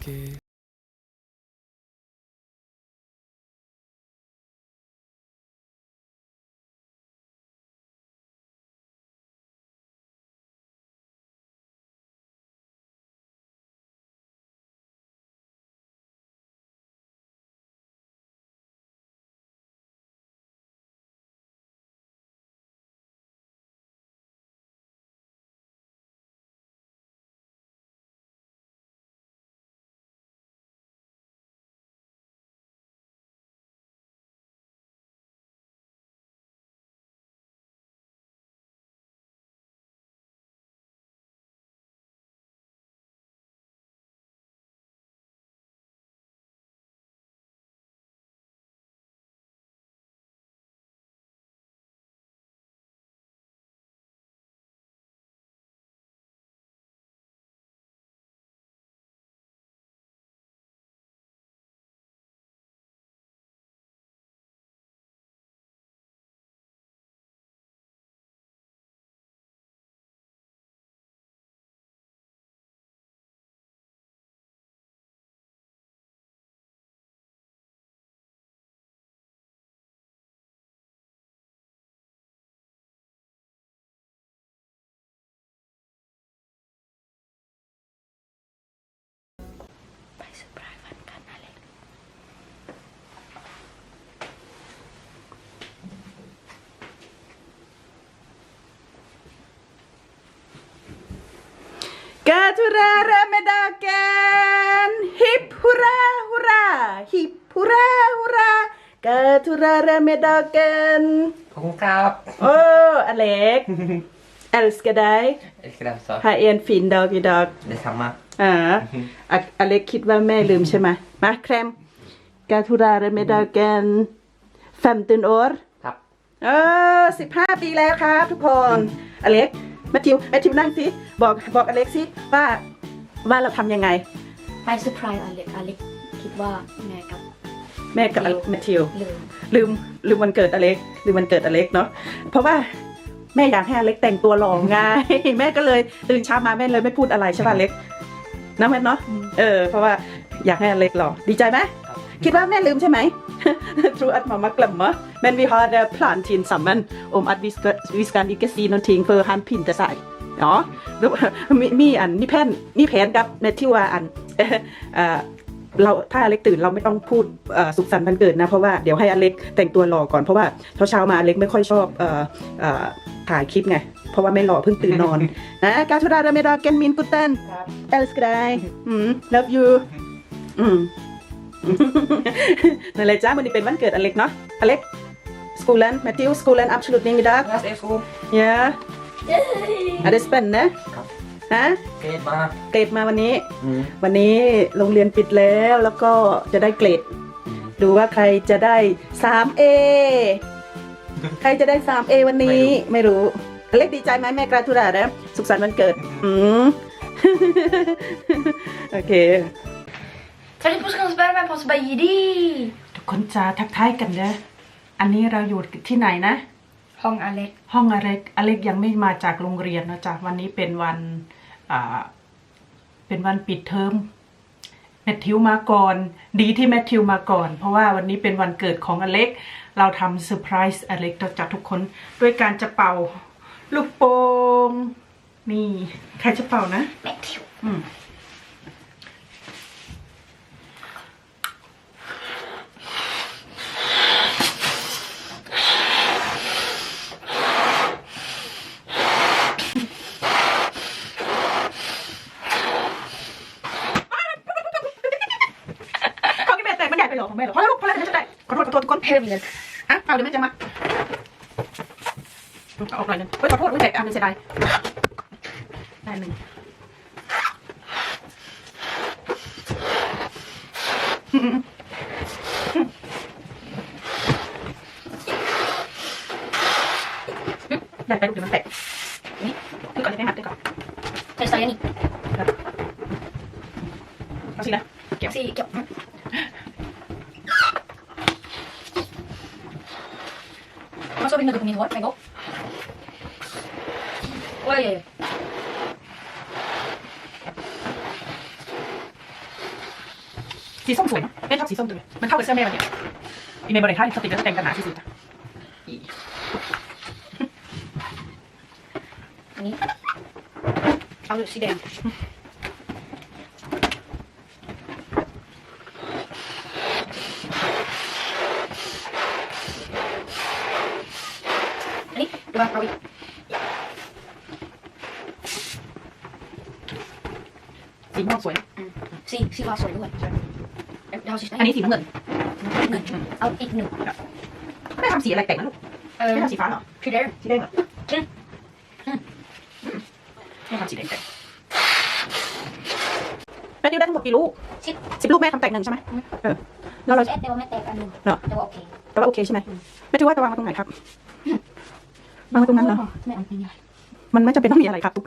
Okay. 게 Gatura Ramadan Hip hurra hurra Hip hurra hurra Gatura Ramadan ขอบคุณครับ Åh Alec Älskar dig เอ็กซ์แรมซอส Här är en fin dag idag ได้ทำมาอ่าอะอเล็กคิดว่าแม่ลืมใช่ไหมมาแครมกาทุราเรเมดาแกนแฟมตินโอร์ครับ เออสิบห้าปีแล้วครับทุกคน อเล็ก แมทธิวแมทธิวนั่งสิบอกบอกอเล็กสิว่าว่าเราทำยังไง ไปเซอร์ไพรส์อเล็กอเล็กคิดว่าแม่กับแม่กับแมทธิวลืมลืมลืมวันเกิดอเล็กลืมวันเกิดอเล็กเนาะเพราะว่าแม่อยากให้อเล็กแต่งตัวหล่อไงแม่ก็เลยตื่นเช้ามาแม่เลยไม่พูดอะไรใช่ป่ะอเล็กนะแม่เนาะเออเพราะว่าอยากให้อเล็กหล่อดีใจไหม ครับคิดว่าแม่ลืมใช่ไหม Tror att mamma glömmer. Men vi har eh, plantin samman om att vi ska, vi ska inte se någonting för han pyntar sig. Ja, då, มีมีอันมีแผนมีแผนกับในที่ว่าอันเอ่อเราถ้าอเล็กตื่นเราไม่ต้องพูดเอ่อสุขสันต์วันเกิดนะ เพราะว่าเดี๋ยวให้อเล็กแต่งตัวหล่อก่อนเพราะว่าเช้าเช้าๆมาอเล็กไม่ค่อยชอบเอ่อเอ่อถ่ายคลิปไง เพราะว่าไม่หล่อเพิ่งตื่นนอนนะกาทุราดาเมดาเกนมินกุตเตนครับเอลสกายอืม love you อืม นั่นเลยจ้าวันนี้เป็นวันเกิดอเล็กเนาะอเล็กสกูเลนแมทธิวสกูเลนอัพชุดนี้มีดักลาสเอฟคู yeah อะไรสเปนนะฮะเกรดมาเกรดมาวันนี้อืมวันนี้โรงเรียนปิดแล้วแล้วก็จะได้เกรด ดูว่าใครจะได้ 3A ใครจะได้ 3A วันนี้ไม่รู้อเล็กดีใจไหมแม่กราทุรานะสุขสันต์วันเกิด อืม โอเค Salut på Skansberg med på Spaghetti ทุกคนจะทักทายกันนะอันนี้เราอยู่ที่ไหนนะ ห้องอเล็ก ห้องอเล็กอเล็กยังไม่มาจากโรงเรียนนะจ๊ะวันนี้เป็นวันอ่าเป็นวันปิดเทอมแมทธิวมาก่อน ดีที่แมทธิวมาก่อน เพราะว่าวันนี้เป็นวันเกิดของอเล็ก เราทำเซอร์ไพรส์อเล็กจากทุกคนด้วยการจะเป่า ลูกโป่งนี่ ใครจะเป่านะแมทธิวอืมเขาที่แม่แตกมันใหญ่ไปเหรอของแม่เหรอพอแล้วลูกพอแล้วไม่ใช่ได้ขอโทษขอโทษทุกคนเพิ่มเลยฮะเอาเดี๋ยวแม่จะมาเอาออกหน่อยหนึงเฮ้ยขอโทษไม่แตกอันนึงเสียดายได้หนึ่ง ได้ไปลูกเดี๋ยวมันแตกนี่คือก่อนจะได้หัดด้วยก่อน เทสต์อะไรนี่ เอาสินะเกี่ยว สี่เกี่ยว มาชอบเป็นหนึ่งกับมีหัวไปก็โอ้ยอสีส้มสวยเนอะแม่ชอบสีส้มจังเลยมันเข้ากับเสื้อแม่มันเนี่ยอีเมย์บริท่าสติกแล้วแต่งกันหนาที่สุดจ้ะอีอันนี้เอาสีแดง อันนี้ดูว่าเอาอีก สีม่วงสวยนะอืมสีสีฟ้าสวยด้วยเอาสีไหอันนี้สีน้ำเงินเงินเอาอีกหนึ่งแม่ทำสีอะไรแต่งนะลูกเออแม่ทำสีฟ้าเหรอสีแดงสีแดงเหรออืมแม่ทำสีแดงแต่งแม่ดิวได้ทั้งหมดกี่ลูกสิบสิบลูกแม่ทำแต่งหนึ่งใช่ไหมอืมเออแล้วเราแอดแต่ว่าไม่แตกอันหนึ่งเหรอแต่ว่าโอเคแต่ว่าโอเคใช่ไหมแม่ดิวว่าจะวางไว้ตรงไหนครับวางไว้ตรงนั้นเหรอไม่เอาไม่ได้มันไม่จำเป็นต้องมีอะไรครับทุก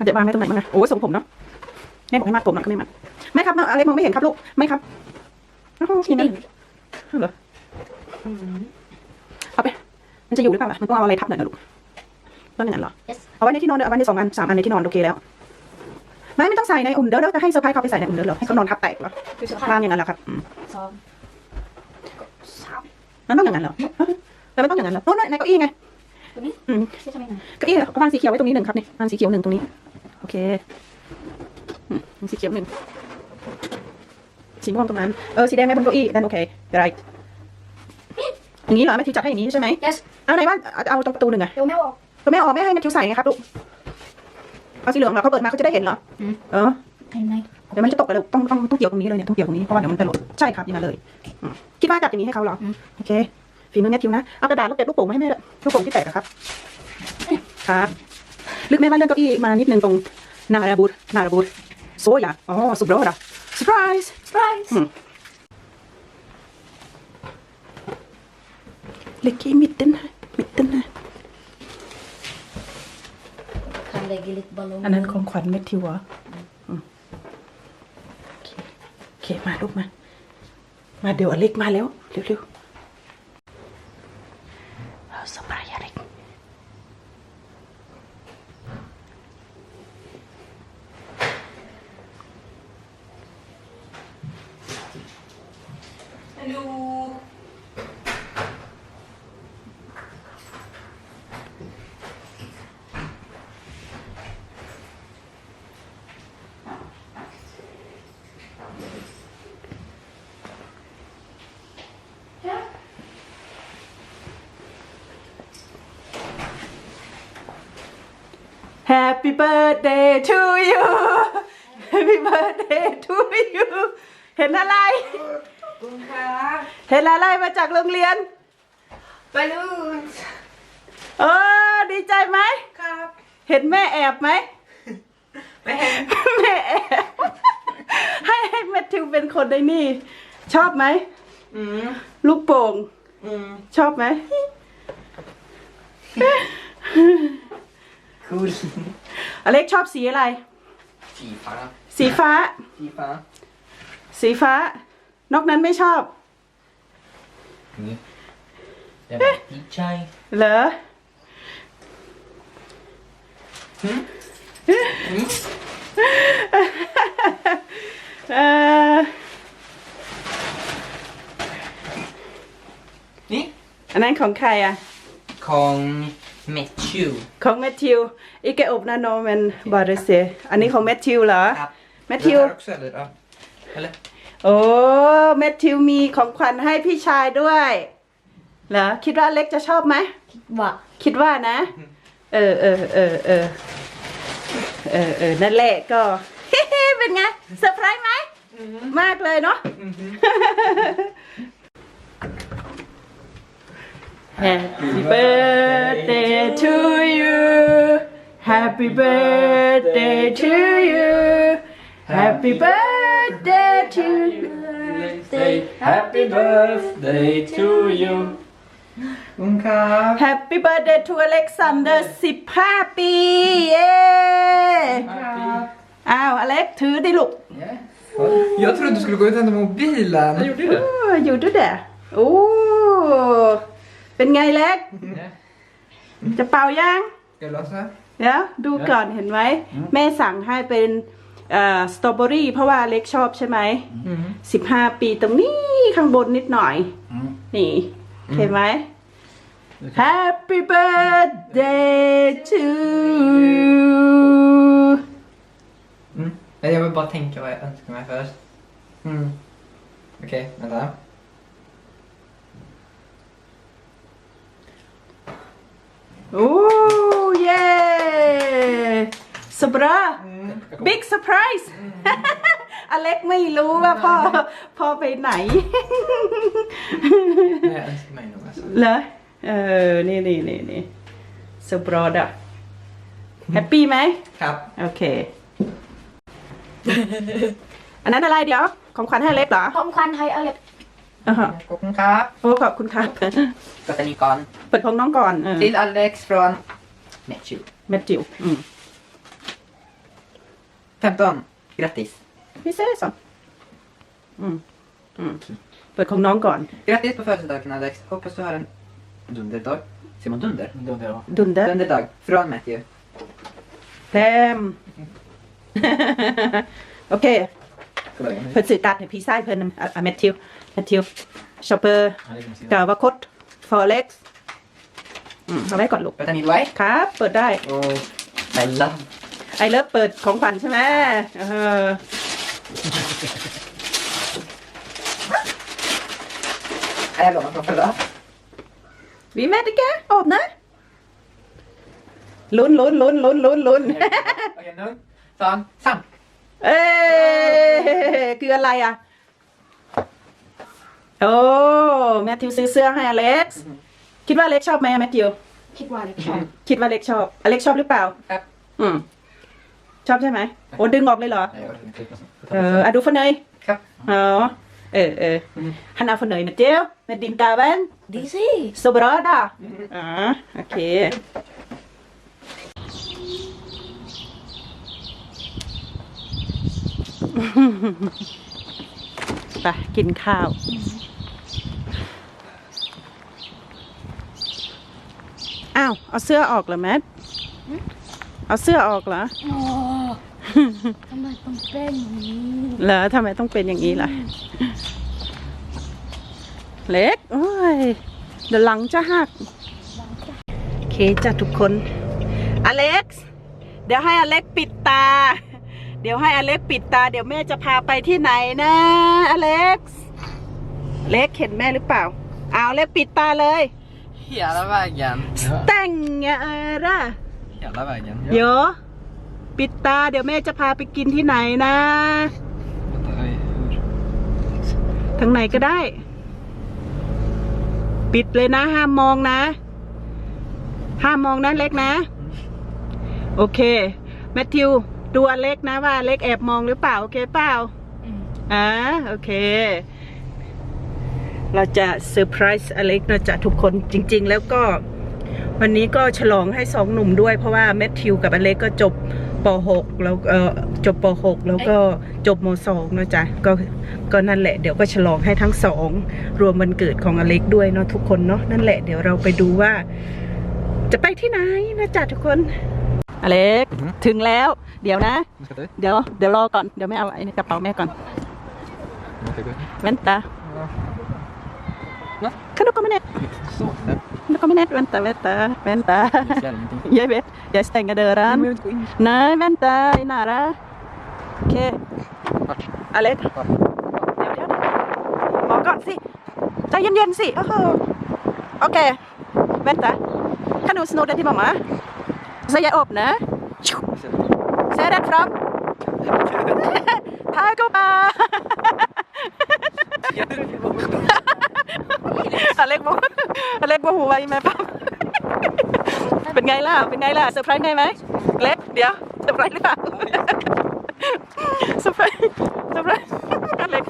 มันจะวางไว้ตรงไหนมั้งนะโอ้ยทรงผมเนาะแม่บอกให้มัดผมหน่อยก็ไม่มัดแม่ครับอะไรมองไม่เห็นครับลูกไม่ครับอ้าวทีนั้นเหรอเอาไป มันจะอยู่หรือเปล่าล่ะมันต้องเอาอะไรทับหน่อยนะลูกต้องอย่างนั้นเหรอ Yes เอาไว้ในที่นอนเดี๋ยวเอาไว้ในสองอันสามอันในที่นอนโอเคแล้วไม่ไม่ต้องใส่ในอุ่นเดี๋ยวเดี๋ยวจะให้เซอร์ไพรส์เขาไปใส่ในอุ่นเดี๋ยวเหรอให้เขานอนทับแตกเหรอดูสภาพวางอย่างนั้นเหรอครับอืมสองสามมันต้องอย่างนั้นเหรอแล้วมันต้องอย่างนั้นเหรอโน่นในเก้าอี้ไงตัวนี้อืมใช่ไหมนะเก้าอี้วางสีเขียวไว้ตรงนี้หนึ่งครับนี่วางสีเขียวหนึ่งตรงนี้โอ เคอืมวางสีเขียวหนึ่งสีม่วงตรงนั้น เออ สีแดงไว้บนเก้าอี้ นั่นโอเค right อย่างนี้เหรอแม่ทิวจัดให้อย่างนี้ใช่ไหม yes เอาไหนว่าเอาเอาตรงประตูหนึ่งอะเดี๋ยวแม่บอกก็แม่ออกแม่ให้แม่ทิวใส่ไงครับลูก เอาสีเหลืองเหรอเขาเปิดมาเขาจะได้เห็นเหรออืมเออเห็นไหมเดี๋ยวมันจะตกไปเลยต้องต้องต้องเกี่ยวตรงนี้เลยเนี่ยต้องเกี่ยวตรงนี้เพราะว่าเดี๋ยวมันจะหล่นใช่ครับอย่างนั้นเลยอืมคิดว่าจัดอย่างนี้ให้เขาเหรออมโอเคฝีมือแม่ทิวนะ เอากระดาษลูกเก็บลูกโป่งมาให้แม่ด้วยลูกโป่งที่แตกอะครับ ครับ ลึกแม่ว่าเรื่องเก้าอี้มานิดนึงตรง นาราบูดนาราบูดโซยอะอ๋อสุดยอดอะเซอร์ไพรส์ surprise Lägg i mitten här. Mitten här. คันเลยกิลิตบอลลูนอันนั้นของขวัญเม็ดทิวเหรออืมโอเคโอเคมาลูกมา มาเดี๋ยวอเล็กมาแล้วเร็วๆเอาสบายอเล็กฮัลโหล Happy birthday to you Happy birthday to you เห็นอะไรเห็นอะไรมาจากโรงเรียน บอลลูนเออ ดีใจไหม ครับเห็นแม่แอบไหม ไม่เห็นแม่แอบให้ให้แมทธิวเป็นคนในนี่ ชอบไหม อืมลูกโป่ง อืม ชอบไหม คูลอเล็กชอบสีอะไร สีฟ้า สีฟ้า สีฟ้า สีฟ้า นอกนั้นไม่ชอบ นี่จะแบบดีใจเหรอหืมเออนี่อันนั้นของใครอะ ของ เมทชิวของแมทธิวอีกแกอบนาโนเมนบาร์เซอันนี้ของแมทธิวเหรอครับแมทธิว Det här också eller? Ja. Eller? โอ้แมทธิวมีของขวัญให้พี่ชายด้วยเหรอคิดว่าอเล็กจะชอบไหมว่าคิดว่านะ เออเออเออเออเออเออนั่นแหละก็ เป็นไงเซอร์ไพรส์ไหมมากเลยเนาะ Happy birthday to you Happy birthday to you Happy birthday to you Say happy birthday to you ขอบคุณครับ Happy birthday to Alexander 15 ปี เย้ อ้าว อเล็กถือดิลูก Jag trodde du skulle gå ut och hämta mobilen. Jag gjorde det. โอ้อยู่ด้วย เด้อโอ้เป็นไงเล็ก จะเป่ายัง Ska jag lösa? เดี๋ยวดูก่อนเห็นไหม แม่สั่งให้เป็นเอ่อสตรอเบอรี่เพราะว่าเล็กชอบใช่ไหม Mm. สิบห้าปีตรงนี้ข้างบนนิดหน่อย Mm. นี่โอเคไหม Happy birthday to you Mm. Men jag vill bara tänka vad jag önskar mig först. Mm. Okej, vänta. โอ้เย้สบราบิ๊กเซอร์ไพรส์อเล็กไม่รู้ว่าพ่อพ่อไปไหน Men jag önskar mig nog alltså. เหรอเออ นี่นี่นี่นี่สบรอดอะแฮปปี้ไหม Kapp. โอเค อันนั้นอะไรเดี๋ยว ของขวัญให้อเล็กเหรอ พร้อมควันไทยอเล็ก อ่าฮะ Kocken kapp. โอ้ขอบคุณครับ Botanikon. เปิดของน้องก่อนเออ Till Alex från Netju. เมจิวอืม 15. Grattis. พี่เซ่สองอืมอืมเปิดของน้องก่อน Grattis på födelsedagen Alex. Hoppas du har en dunderdag. Säger man dunder? Då det var. ดุนเด้อ Dunderdag. Från Matthew. แพม โอเค Kolla igen. เพิ่นสื่อตัดให้พี่ชายเพิ่นอ่ะอ่ะแมทธิวแมทธิว ชอปเปอร์ Ja, det kan man se. กาวาคดฟอเล็กซ์อืมเอาไว้ก่อนลูก Botanik White. ครับ เปิดได้ Och I love. ไอเลิฟเปิดของขวัญใช่ไหมเออ Här är lådan från förra. วีแมติแกออกนะลุ้นลุ้นลุ้นลุ้นลุ้นลุ้น Okej, nu. Sån. Sam. เอ้ยคืออะไรอะ โอ้แมทธิวซื้อเสื้อให้อเล็กซ์คิดว่าอเล็กชอบไหมอะแมทธิว คิดว่าอเล็กชอบ คิดว่าอเล็กชอบอเล็กชอบหรือเปล่า Kapp. อืม ชอบใช่ไหมโอ้ดึงออกเลยเหรอ Nej, jag orkar inte. เอออะดูฟันเนย Kapp. อ๋อ เออเออฮันนาฟันเนยนะเจ้าเมดิมตาเวนดีสิสบรอดอะอ๋อโอเค ไปกินข้าว อ้าว เอาเสื้อออกเหรอแมทเอาเสื้อออกเหรอโอ้ทำไมต้องเป็นอย่างนี้เหรอทำไมต้องเป็นอย่างนี้ล่ะ เล็ก โอ้ย เดี๋ยวหลังจะหักโอเคจ้ะทุกคน อเล็กซ์ เดี๋ยวให้อเล็กปิดตา เดี๋ยวให้อเล็กปิดตา เดี๋ยวแม่จะพาไปที่ไหนนะ อเล็กซ์ เล็กเห็นแม่หรือเปล่า เอาเล็กปิดตาเลย Hela vägen. แต่งไงเออร่ะ Hela vägen. เดี๋ยวปิดตาเดี๋ยวแม่จะพาไปกินที่ไหนนะ Vänta, oj, hur? ทางไหนก็ได้ ปิดเลยนะ ห้ามมองนะ ห้ามมองนะเล็กนะ โอเค แมทธิว ดูอเล็กนะว่าอเล็กแอบมองหรือเปล่า โอเคเปล่าอืมอ่า โอเค เราจะเซอร์ไพรส์อเล็กนะจ๊ะทุกคนจริง ๆ แล้วก็วันนี้ก็ฉลองให้สองหนุ่มด้วย เพราะว่าแมทธิวกับอเล็กก็จบป .6 แล้วเออจบป .6 แล้วก็จบม .2 นะจ๊ะก็ก็นั่นแหละเดี๋ยวก็ฉลองให้ทั้งสองรวมวันเกิดของอเล็กด้วยเนาะทุกคนเนาะนั่นแหละเดี๋ยวเราไปดูว่า จะไปที่ไหนนะจ๊ะทุกคนอเล็กอือฮึถึงแล้ว เดี๋ยวนะ Nu ska du. เดี๋ยวเดี๋ยวรอก่อนเดี๋ยวแม่เอาไอ้ในกระเป๋าแม่ก่อน Okej, gå. แว่นตา Ja. Kan du komma ner? Så. Där. Kan du komma ner? Vänta, vänta, vänta. Jag ser ingenting. Jag vet, jag stänger dörren. Men jag vill inte gå in. Nej, vänta, är nära. Okej. Vart? Alex. Vart? เดี๋ยวเดี๋ยวเดี๋ยวมองก่อนสิใจเย็นๆสิโอ้โหโอเค vänta. Kan du sno den till mamma? Så jag öppnar. Se rätt fram. Här går mamma. อเล็กบอกอเล็กบอกหูไวไหมป้าเป็นไงล่ะ เป็นไงล่ะเซอร์ไพรส์ไงไหมเล็กเดี๋ยวเซอร์ไพรส์หรือเปล่าเซอร์ไพรส์เซอร์ไพรส์อเล็ก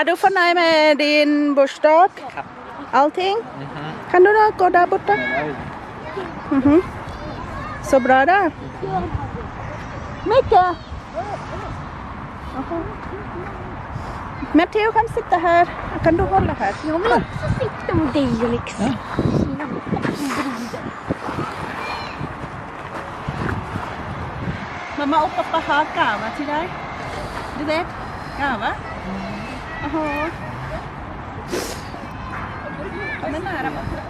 Är du förnöjd med din bursdag? Allting? Kan du då gå där borta? Mhm. Så bra där. Micke! Matteo kan sitta här. Kan du hålla här? Jag vill också sitta med dig Alex. Mamma och pappa har kava till dig. Du vet? Kava? Jaha. Kom in nära borta.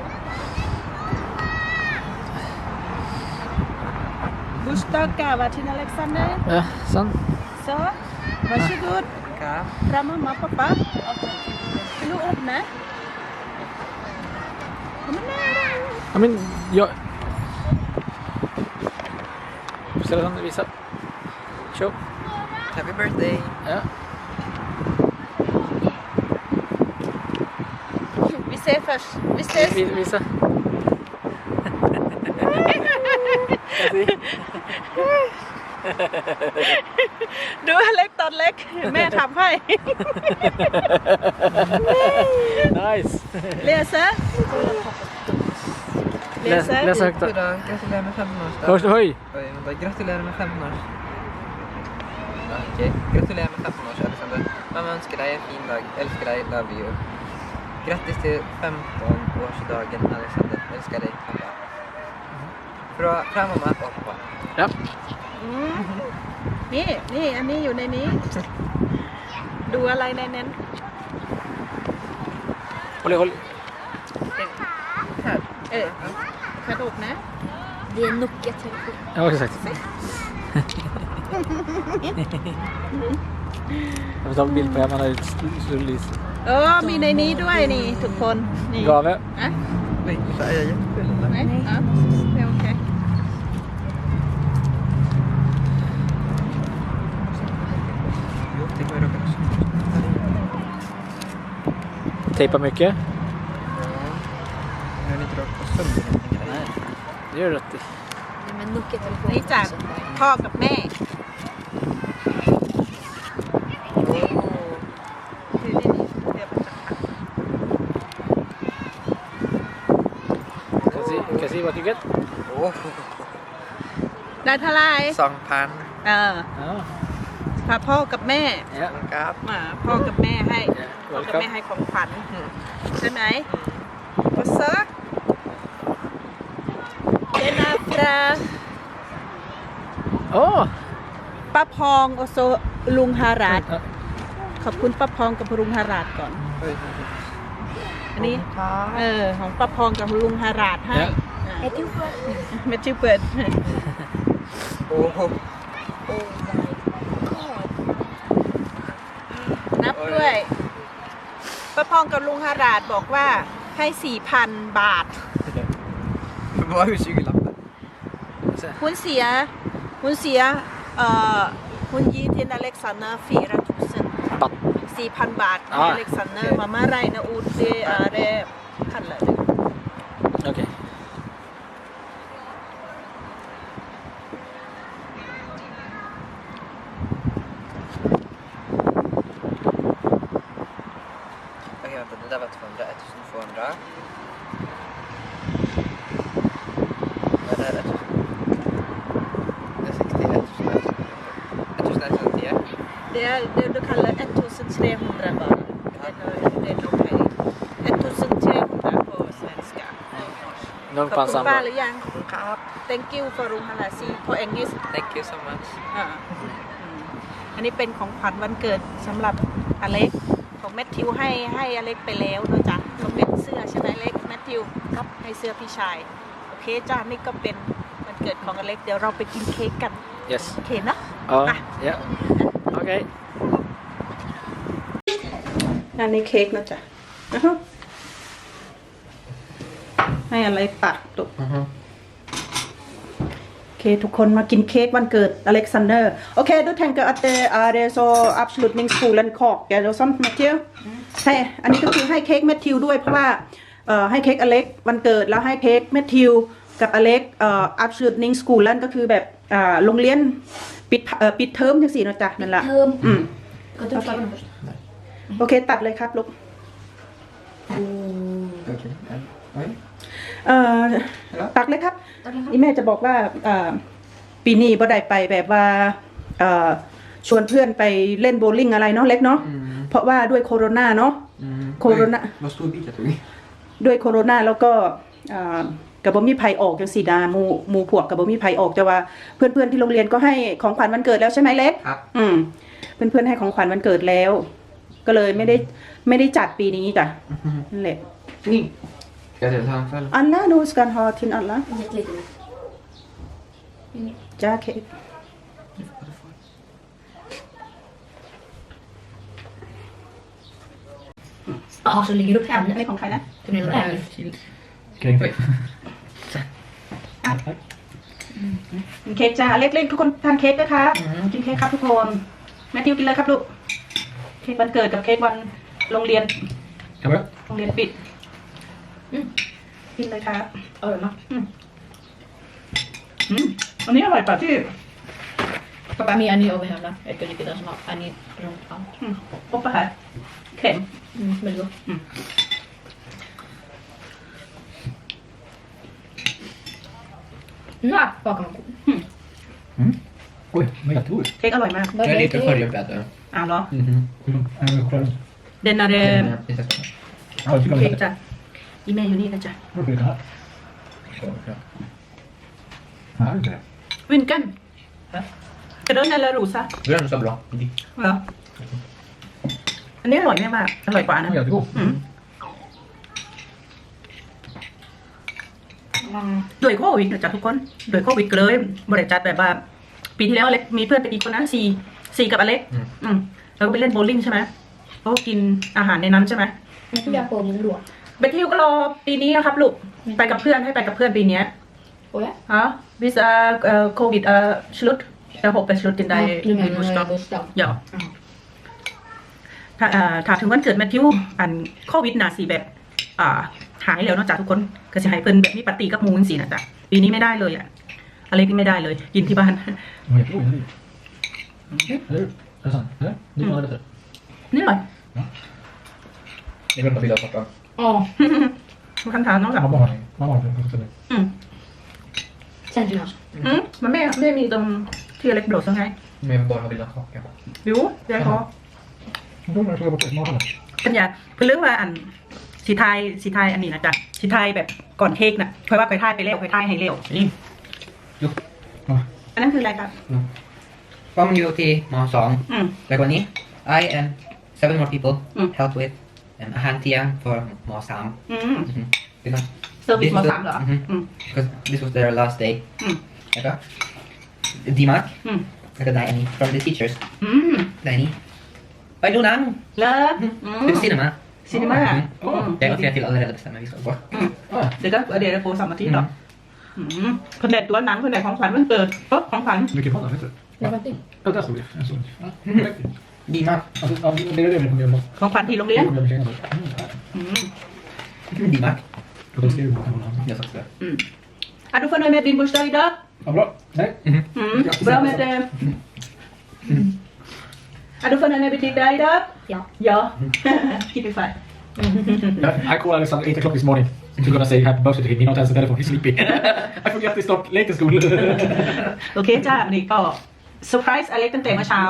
Bursdag kava till Alexander. Ja, sånn. Så, varsågod. Tackar. Fra mamma og pappa. Vil du åpne? Kom nära. Ja, men jag... Ställa den, visa. Show. Happy birthday. Ja. Vi ser först. Vi ses. Vi- Visa. Du อเล็กตอนเล็กแม่ทำให้ Nice. เรียเซอร์เรีย Läs, เซอร์ läs högt då. Idag, gratulerar med 15-årsdag. Först, oj. Oj, vänta, gratulerar med 15-års... Ja, Okej, gratulerar med 15 års Alexander. Mamma önskar dig en fin dag. Älskar dig, love you. Grattis till 15-årsdagen Alexander. Älskar dig, pappa. Från, från mamma och pappa. Ja. อืมนี่นี่อันนี้อยู่ในนี้ ดูอะไรในนั้น Håll i, håll i. เออขนมนะ Det är Nokia-telefon. Ja, exakt. Jag får ta en bild på hemma när det release. เออ มีในนี้ด้วยนี่ทุกคนนี่ Gave. อะ Oj, så är jag jättefull. ไหนอะโอเค Jo, det var ju råkat. Tejpa mycket. Jag vill inte råka sönder någonting. Nej. Det gör du rätt i. Nej, men Nokia-telefon. นี่จากพ่อกับแม่นี่นี่นี่เดี๋ยวมันจะขาด Kan se, kan se what you get. Åh, ได้เท่าไหร่ song pan. เออ Ja. พาพ่อกับแม่ Ja. Tackar. มาพ่อกับแม่ให้ Ja, พ่อกับแม่ welcome. ให้ของขวัญใช่ไหมโอเซอร์เจนาฟรา Åh! ป้าพองโอโซลุงฮาราด Ja. ขอบคุณป้าพองกับลุงฮาราดก่อน Oj. อันนี้ Tack. เออ ของป้าพองกับลุงฮาราดให้ Ja. อะ Ett ihop. ไม่ชื่อเปิด Åh. Oh my god. นับด้วยป้าพองกับลุงฮาราดบอกว่าให้สี่พันบาท Det var ju 20 lappar. คุณเสียคุณเสียเอ่อคุณยีเทนอเล็กซานเนอร์ฟีรัทุเซน Batt. สี่พันบาทอ่าอเล็กซานเนอร์มาม่าไรนะอูดเดอาเรขันเลย Okej. Okej, vänta. Det där var 200. 1200. Vad är det här? 1000? Det är 60. 1110. เดี๋ยวเดี๋ยวดูคันละเอ็ดทูซินเทรฮุนดราบาทเด็ดโอเคเอ็ด ทูซินเทรฮุนดรา på svenska Någon ขอบคุณ pansar. ป้าหรือยัง Kap. thank you for รุงฮาราซี for English Thank you so much. อ่าอืมอันนี้เป็นของขวัญวันเกิดสำหรับอเล็กของแมทธิวให้ให้อเล็กไปแล้วนะจ๊ะ ทธิวครับให้เสื้อพี่ชาย โอเคจ้านี่ก็เป็นวันเกิดของอเล็กเดี๋ยวเราไปกินเค้กกัน Yes. โอเคเนาะ Ja. Ah. Ja. Okej. อันนี้เค้กนะจ๊ะนะฮะให้อะไรปัดตุก Mhm. โอเค ทุกคนมากินเค้กวันเกิดอเล็กซานเดอร์โอเค du tänker att det är så avslutningsskolan kaka och sånt Matthew ให้อันนี้ก็คือให้เค้กแมทธิวด้วยเพราะว่าเอ่อ ให้เค้กอเล็กวันเกิดแล้วให้เค้กแมทธิวกับอเล็กเอ่อ avslutningsskolan ก็คือแบบอ่าโรงเรียนปิดเอ่อปิดเทอมจังสี่เนาะจ๊ะนั่นแหละ Tum. อืม Ska du klappa den först? โอเคตัดเลยครับลูก Okej. Oj. เอ่อตักเลยครับ ตักเลยครับอีแม่จะบอกว่าเอ่อปีนี้บ่ได้ไปแบบว่าเอ่อชวนเพื่อนไปเล่นโบว์ลิ่งอะไรเนาะเล็กเนาะ Mm. เพราะว่าด้วยโคโรนาเนาะ Mm. Corona. Oj, Vad stor bit jag tog. ด้วยโคโรนาแล้วก็เอ่อกับบ่มีภัยออกจังสีดาหมูหมูพวกกับบ่มีภัยออกแต่ว่า เพื่อนๆที่โรงเรียนก็ให้ของขวัญวันเกิดแล้วใช่ไหมเล็กครับ อืมเพื่อนๆให้ของขวัญวันเกิดแล้ว ก็เลยไม่ได้ไม่ได้จัดปีนี้จ้ะนั่นแหละ Ni. Ska jag ta en själv? อันละดูสกันฮอทินอันละ Jättelite. จ้าเค้ก Ja, så ligger det upp อัน henne. นี้ของใครนะ Den är där. Kring. Oj. กินเค้กจ้าเล็กๆทุกคนทานเค้กด้วยครับกินเค้กครับทุกคนแมทธิวกินเลยครับลูกเค้กวันเกิดกับเค้กวันโรงเรียน Kan jag börja? โรงเรียนปิดอืมกินเลยครับ Öronen. อืมอืมอันนี้อร่อยกว่าที่ Pappa, men Annie över henne. Jag kan lika den som har Annie runt allt. อืมโอปะค่ะเข็ม Mm, väldigt gott. Mm. Nej, bakom. Oj, mega stor. เค้กอร่อยมาก Vad Jag är är lite det? sköljebräda. อ้าวเหรอ Mhm. Mm. เดนนาเด Den är lite så. Ja, jag tycker เค้ก om det. จ้ะอีเมลอยู่นี่นะจ๊ะ Varför är det här? Ja, det är det. วินกันกระโดดในละรูซะ Den är så bra. เหรออันนี้อร่อยมากๆอร่อยกว่านะ Den är jättegod. อื มโดยโควิดนะจ๊ะทุกคนโดยโควิดก็เลยบริจัดแบบว่า ปีที่แล้วอเล็กมีเพื่อนไปอีกคนนะสี่สี่กับอเล็ก อืมอืมแล้วก็ไปเล่นโบว์ลิ่งใช่ไหมก็กินอาหารในนั้นใช่ไหม Jag tror jag på min låt. ไปเที่ยวก็รอปีนี้นะครับลูกไปกับเพื่อนให้ไปกับเพื่อนปีเนี้ย Och jag? ฮะวิสาโควิดเอ่อสลุด jag hoppas slutten där Ja, du i menar bussdag bussdag? ja ถ้าเอ่อถ้าถึงวันเกิดแมทธิวอันโควิดน่าสิแบบอ่า หายแล้วเนาะจ้ะทุกคนก็จะให้เพิ่นแบบมีปาร์ตี้กับหมูจังซี่นะจ๊ะปีนี้ไม่ได้เลยอะอะไรกินไม่ได้เลย กินที่บ้าน Den var jättegod, eller hur? Eller hur? Är det sant? Eller? Ni var det นี่อร่อย Ni vill bara bilda pappa. Ja. ทุกคำถามเนาะจ้ะ Mamma har den. Mamma har den. อืม Sen till oss. อืมมันไม่ไม่มีตรงที่อเล็กโดด så ไง Men jag vill bara bilda kaka. วิวเดี๋ยวขอ Jag tror jag ska gå bort till maten. ปัญญาเพิ่นเรื่องว่าอัน สีไทยสีไทยอันนี้นะจ๊ะสีไทยแบบก่อนเค้กน่ะค่อยว่าค่อยทายไปแล้วค่อยทายให้เร็ว Jo. Ja. อันนั้นคืออะไรครับ From you till Masong. อืม Like what ni? I and seven more people Mm. help with and a hand tiang for Masam. อืม Mhm. Because เซอร์วิส This มา is the- สามเหรอ Mhm. อืม because this was their last day. อืม Eka. Dimak. อืม Eka Daini. From the teachers. อืม Daini. Oj, Donan. เลิฟอืม Till cinema. ซีนีมา Mm. อืม Jag och tre till allerede bestämmer vi ska gå. Ah, เดี๋ยวก็เดี๋ย วจะโพสต์สามอาทิตย์หรออืมคนเด็ดตัวหนังคนเด็ดของขวัญวันเกิดเออของขวัญ mycket panna, vet du? Det var det. Ja, där stod det. Jag såg det. Dimak. Alltså, ja, det är det vi kommer göra. ของขวัญที่โรงเรียน Det kommer jag bestämma. อืม Dimak. Och då ska vi gå hem och handla. Jag sa det. อืมอะดู fan med din bursdag idag Ja, bra. Nej. Mhm. mm. bra med det är du fan med butik där idag Ja. ja keep it fine I called Alexander 8 o'clock this morning to gonna say happy birthday to him. He not answer telephone. He's sleeping. I forgot to start late in school. โอเคจ้าวันนี้ก็เซอร์ไพรส์อเล็กตั้งแต่เมื่อเช้า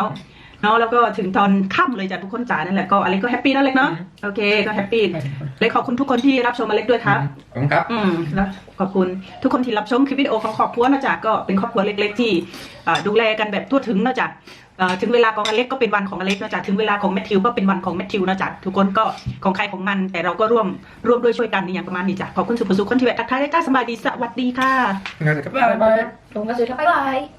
เนาะแล้วก็ถึงตอนค่ำเลยจ้ะทุกคนจ๋านั่นแหละก็อเล็กก็แฮปปี้นั่นเล็กเนาะโอเคก็แฮปปี้เล็กขอบคุณทุกคนที่รับชมอเล็กด้วยครับ Kom kap. อืมแล้วขอบคุณทุกคนที่รับชมคลิปวิดีโอของครอบครัวนะจ๊ะก็เป็นครอบครัวเล็ก ๆ ที่อ่าดูแลกันแบบทั่วถึงนะจ๊ะเอ่อถึงเวลาของอเล็กก็เป็นวันของอเล็กนะจ๊ะถึงเวลาของแมทธิวก็เป็นวันของแมทธิวนะจ๊ะทุกคนก็ของใครของมัน แต่เราก็ร่วมร่วมด้วยช่วยกันในอย่างประมาณนี้จ้ะขอบคุณสุภสุขคนที่แวะทักทายได้จ้าสบายดีสวัสดีค่ะ Bye bye. De var sura. Bye bye.